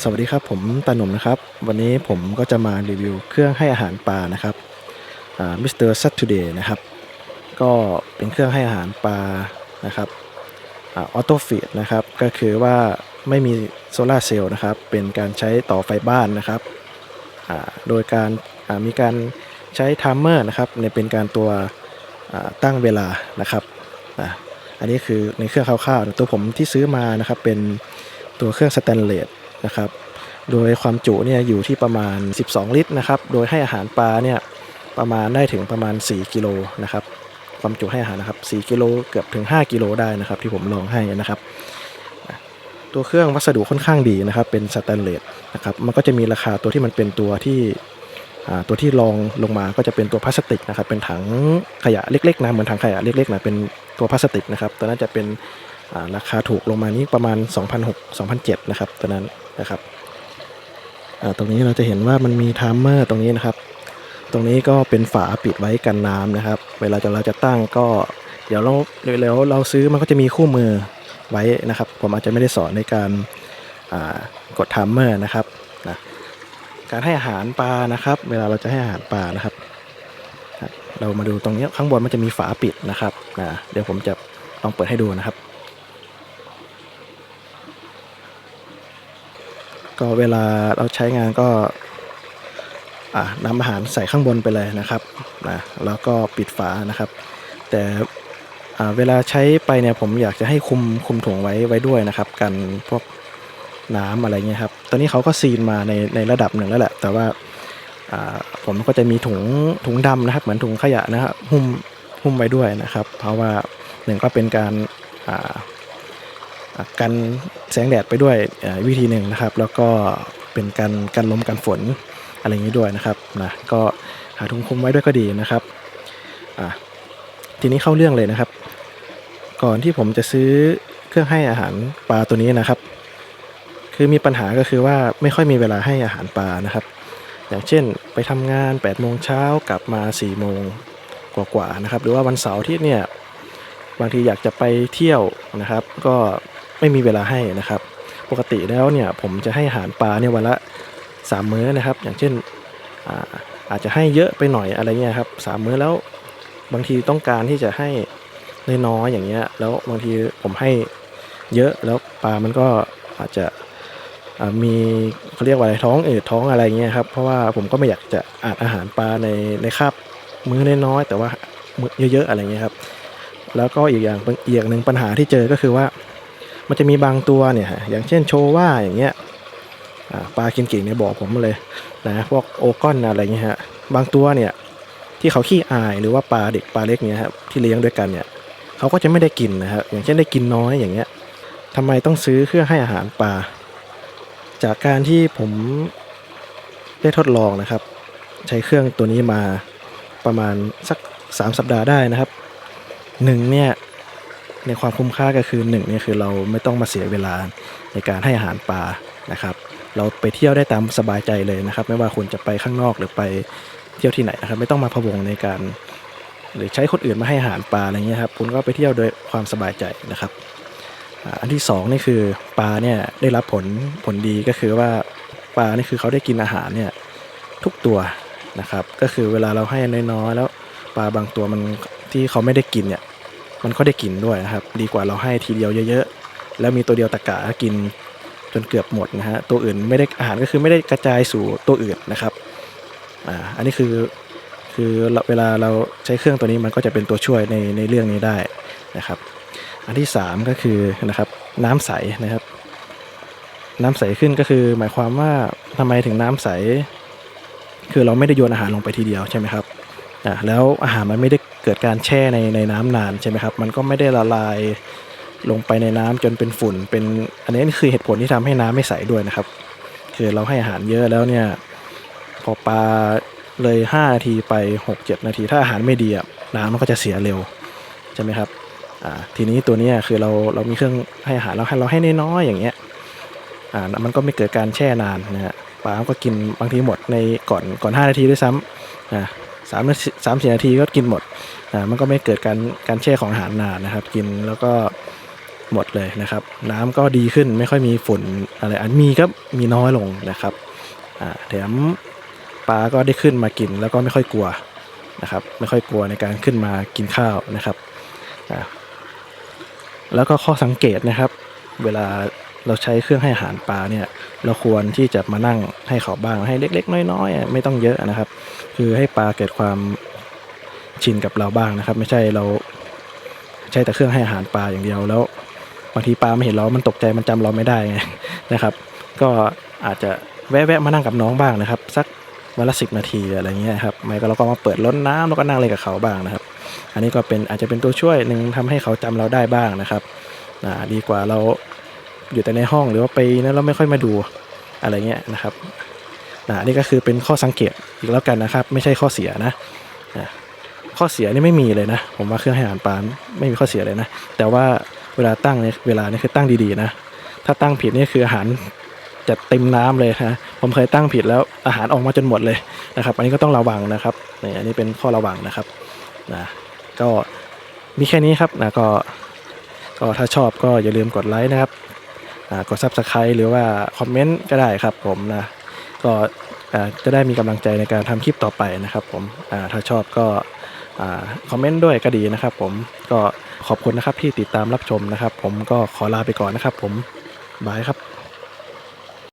สวัสดีครับผมตาหนุ่มนะครับ วันนี้ผมก็จะมารีวิวเครื่องให้อาหารปลานะครับมิสเตอร์ซัตทูเดย์นะครับ ก็เป็นเครื่องให้อาหารปลานะครับออโต้ฟีดนะครับ ก็คือว่าไม่มีโซลาร์เซลล์นะครับ เป็นการใช้ต่อไฟบ้านนะครับ โดยการมีการใช้ไทม์เมอร์นะครับในเป็นการตัวตั้งเวลานะครับอ,อันนี้คือในเครื่องคร่าวๆตัวผมที่ซื้อมานะครับเป็นตัวเครื่องสแตนเลส นะครับ โดยความจุเนี่ยอยู่ที่ประมาณ 12 ลิตรนะครับ โดยให้อาหารปลาเนี่ยประมาณได้ถึงประมาณ 4 กิโลนะครับ ความจุให้อาหารนะครับ 4 กิโลเกือบถึง 5 กิโลได้นะครับ ที่ผมลองให้นะครับ ตัวเครื่องวัสดุค่อนข้างดีนะครับ เป็นสแตนเลสนะครับ มันก็จะมีราคาตัวที่มันเป็นตัวที่ตัวที่รองลงมาก็จะเป็นตัวพลาสติกนะครับ เป็นถังขยะเล็กๆนะเหมือนถังขยะเล็กๆนะเป็นตัวพลาสติกนะครับตัวนั้นจะเป็นราคาถูกลงมานี้ประมาณ 2,600 2,700นะครับตัวนั้น นะครับตรงนี้เราจะเห็นว่ามันมีไทม์เมอร์ตรงนี้นะครับ ตรงนี้ก็เป็นฝาปิดไว้กันน้ำนะครับ เวลาจะเราจะตั้งก็เดี๋ยวเราเร็วๆเราซื้อมันก็จะมีคู่มือไว้นะครับ ผมอาจจะไม่ได้สอนในการกดไทม์เมอร์นะครับนะการให้อาหารปลานะครับ เวลาเราจะให้อาหารปลานะครับ เรามาดูตรงนี้ข้างบนมันจะมีฝาปิดนะครับนะเดี๋ยวผมจะลองเปิดให้ดูนะครับ ก็เวลาเราใช้งานก็อ่านำอาหารใส่ข้างบนไปเลยนะครับนะแล้วก็ปิดฝานะครับ แต่เวลาใช้ไปเนี่ยผมอยากจะให้คุมคุมถุงไว้ไว้ด้วยนะครับ กันพวกน้ำอะไรเงี้ยครับตอนนี้เขาก็ซีนมาในในระดับหนึ่งแล้วแหละ แต่ว่าผมก็จะมีถุงถุงดำนะครับเหมือนถุงขยะนะครับหุ้มหุ้มไว้ด้วยนะครับ เพราะว่าหนึ่งก็เป็นการกัน แสงแดดไปด้วยวิธีหนึ่งนะครับ แล้วก็เป็นการกันลมกันฝนอะไรอย่างนี้ด้วยนะครับนะก็หาถุงคลุมไว้ด้วยก็ดีนะครับอะทีนี้เข้าเรื่องเลยนะครับ ก่อนที่ผมจะซื้อเครื่องให้อาหารปลาตัวนี้นะครับ คือมีปัญหาก็คือว่าไม่ค่อยมีเวลาให้อาหารปลานะครับ อย่างเช่นไปทำงาน8โมงเช้ากลับมา4โมงกว่าๆนะครับ หรือว่าวันเสาร์ที่เนี่ยบางทีอยากจะไปเที่ยวนะครับ ก็ ไม่มีเวลาให้นะครับ ปกติแล้วเนี่ยผมจะให้อาหารปลาเนี่ยวันละสามมื้อนะครับ อย่างเช่นอาอาจจะให้เยอะไปหน่อยอะไรเงี้ยครับสามมื้อแล้วบางทีต้องการที่จะให้น้อยๆอย่างเงี้ยแล้วบางทีผมให้เยอะแล้วปลามันก็อาจจะมีเขาเรียกว่าอะไรท้องอืดท้องอะไรเงี้ยครับเพราะว่าผมก็ไม่อยากจะอาดอาหารปลาในในคาบมื้อน้อยๆแต่ว่าเยอะๆอะไรเงี้ยครับ แล้วก็อีกอย่างอีกอย่างหนึ่งปัญหาที่เจอก็คือว่า มันจะมีบางตัวเนี่ยอย่างเช่นโชว่าอย่างเงี้ยปลากินกิ่งเนี่ยบอกผมมาเลยนะพวกโอกอนอะไรเงี้ยฮะบางตัวเนี่ยที่เขาขี้อายหรือว่าปลาเด็กปลาเล็กเนี่ยครับที่เลี้ยงด้วยกันเนี่ยเขาก็จะไม่ได้กินนะครับอย่างเช่นได้กินน้อยอย่างเงี้ยทำไมต้องซื้อเครื่องให้อาหารปลา จากการที่ผมได้ทดลองนะครับ ใช้เครื่องตัวนี้มาประมาณสัก 3 สัปดาห์ได้นะครับหนึ่งเนี่ย ในความคุ้มค่าก็คือหนึ่งเนี่ยคือเราไม่ต้องมาเสียเวลาในการให้อาหารปลานะครับ เราไปเที่ยวได้ตามสบายใจเลยนะครับ ไม่ว่าคุณจะไปข้างนอกหรือไปเที่ยวที่ไหนนะครับ ไม่ต้องมาพะวงในการ หรือใช้คนอื่นมาให้อาหารปลาอะไรเงี้ยครับคุณก็ไปเที่ยวโดยความสบายใจนะครับ อันที่สองนี่คือปลาเนี่ยได้รับผลผลดีก็คือว่าปลานี่คือเขาได้กินอาหารเนี่ยทุกตัวนะครับ ก็คือเวลาเราให้น้อยๆแล้วปลาบางตัวมันที่เขาไม่ได้กินเนี่ย มันก็ได้กินด้วยนะครับ ดีกว่าเราให้ทีเดียวเยอะๆ แล้วมีตัวเดียวตะกะกินจนเกือบหมดนะฮะตัวอื่นไม่ได้อาหารก็คือไม่ได้กระจายสู่ตัวอื่นนะครับอ่าอันนี้คือคือเวลาเราใช้เครื่องตัวนี้มันก็จะเป็นตัวช่วยในในเรื่องนี้ได้นะครับ อันที่สามก็คือนะครับน้ำใสนะครับ น้ำใสขึ้นก็คือ หมายความว่าทำไมถึงน้ำใส คือเราไม่ได้โยนอาหารลงไปทีเดียวใช่ไหมครับอะแล้วอาหารมันไม่ได้ เกิดการแช่ในในน้ำนานใช่ไหมครับมันก็ไม่ได้ละลายลงไปในน้ำจนเป็นฝุ่น เป็นอันนี้คือเหตุผลที่ทำให้น้ำไม่ใสด้วยนะครับ คือเราให้อาหารเยอะแล้วเนี่ยพอปลาเลย5นาทีไป 6-7 นาที ถ้าอาหารไม่ดีอะน้ำมันก็จะเสียเร็วใช่ไหมครับอ่าทีนี้ตัวนี้คือเราเรามีเครื่องให้อาหารเราให้เราให้น้อยๆอย่างเงี้ยอ่ามันก็ไม่เกิดการแช่นานนะฮะปลาก็กินบางทีหมดในก่อนก่อน 5 นาทีด้วยซ้ำอ่า สามสามสี่นาทีก็กินหมดอ่ามันก็ไม่เกิดการการแช่ของอาหารนานนะครับ กินแล้วก็หมดเลยนะครับ น้ำก็ดีขึ้นไม่ค่อยมีฝุ่นอะไรอันมีก็มีน้อยลงนะครับอ่าแถมปลาก็ได้ขึ้นมากินแล้วก็ไม่ค่อยกลัวนะครับไม่ค่อยกลัวในการขึ้นมากินข้าวนะครับอ่าแล้วก็ข้อสังเกตนะครับ เวลาเราใช้เครื่องให้อาหารปลาเนี่ย เราควรที่จะมานั่งให้เขาบ้างให้เล็ก ๆ น้อยๆอะไม่ต้องเยอะนะครับ คือให้ปลาเกิดความชินกับเราบ้างนะครับ ไม่ใช่เราใช้แต่เครื่องให้อาหารปลาอย่างเดียวแล้วบางทีปลาไม่เห็นเรา มันตกใจมันจำเราไม่ได้ไงนะครับ ก็อาจจะแวะๆมานั่งกับน้องบ้างนะครับ สักวันละสินาทีอะไรเงี้ยครับไม่ก็เราก็มาเปิดล้นน้ำแล้วก็นั่งเล่นกับเขาบ้างนะครับ อันนี้ก็เป็นอาจจะเป็นตัวช่วยหนึ่งทำให้เขาจำเราได้บ้างนะครับอ่าดีกว่าเราอยู่แต่ในห้องหรือว่าไปนะเราไม่ค่อยมาดูอะไรเงี้ยนะครับ อ่าอันนี้ก็คือเป็นข้อสังเกตอีกแล้วกันนะครับ ไม่ใช่ข้อเสียนะข้อเสียนี่ไม่มีเลยนะ ผมว่าเครื่องให้อาหารปลาไม่มีข้อเสียเลยนะ แต่ว่าเวลาตั้งเนี่ยเวลานี่คือตั้งดีๆนะ ถ้าตั้งผิดนี่คืออาหารจะเต็มน้ำเลยนะผมเคยตั้งผิดแล้วอาหารออกมาจนหมดเลยนะครับ อันนี้ก็ต้องระวังนะครับนี่อันนี้เป็นข้อระวังนะครับนะก็มีแค่นี้ครับนะก็ก็ถ้าชอบก็อย่าลืมกดไลค์นะครับกด Subscribe หรือว่าคอมเมนต์ก็ได้ครับผมนะ ก็จะได้มีกำลังใจในการทำคลิปต่อไปนะครับผมถ้าชอบก็คอมเมนต์ด้วยก็ดีนะครับผมก็ขอบคุณนะครับที่ติดตามรับชมนะครับ ผมก็ขอลาไปก่อนนะครับ ผมบายครับ